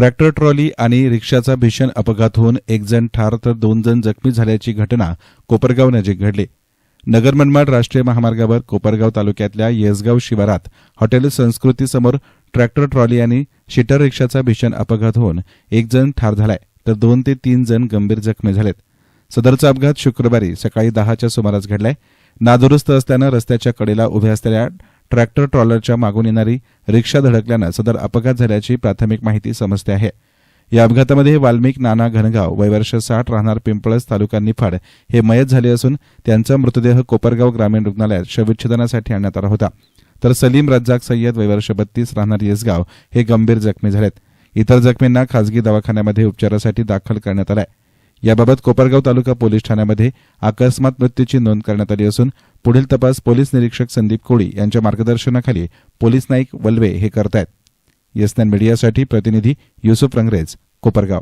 Tractor trolley आणि रिक्षाचा भीषण अपघात होऊन एक जण ठार तर दोन जण जखमी झाल्याची घटना कोपरगाव नजीक घडली. नगर मनमाड राष्ट्रीय महामार्गावर कोपरगाव तालुक्यातल्या येसगाव शिवारात हॉटेल संस्कृतीसमोर ट्रॅक्टर ट्रॉली आणि शिटर रिक्षाचा भीषण अपघात होऊन एक जण ठार झालाय तर दोन ते तीन जण गंभीर जखमी झालेत. सदरचा अपघात शुक्रवारी सकाळी दहाच्या सुमारास घडलाय. नादुरुस्त असल्यानं रस्त्याच्या कडेला उभ्या असलेल्या ट्रॅक्टर ट्रॉलरच्या मागून येणारी रिक्षा धडकल्यानं सदर अपघात झाल्याची प्राथमिक माहिती समजते आहे. या अपघातामध्ये वाल्मिक नाना घनगाव वयवर्ष साठ राहणार पिंपळस तालुका निफाड हे मयत झाले असून त्यांचा मृतदेह कोपरगाव ग्रामीण रुग्णालयात शवविच्छेदनासाठी आणण्यात आला होता. तर सलीम रज्जाक सय्यद वयवर्ष बत्तीस राहणार येसगाव हे गंभीर जखमी झालेत. इतर जखमींना खासगी दवाखान्यामध्ये उपचारासाठी दाखल करण्यात आलाय. याबाबत कोपरगाव तालुका पोलीस ठाण्यामध्ये अकस्मात मृत्यूची नोंद करण्यात आली असून पुढील तपास पोलीस निरीक्षक संदीप कोळी यांच्या मार्गदर्शनाखाली पोलीस नाईक वल्वे हे करतायत. येसनॅन मीडियासाठी प्रतिनिधी युसुफ रंगरेज कोपरगाव.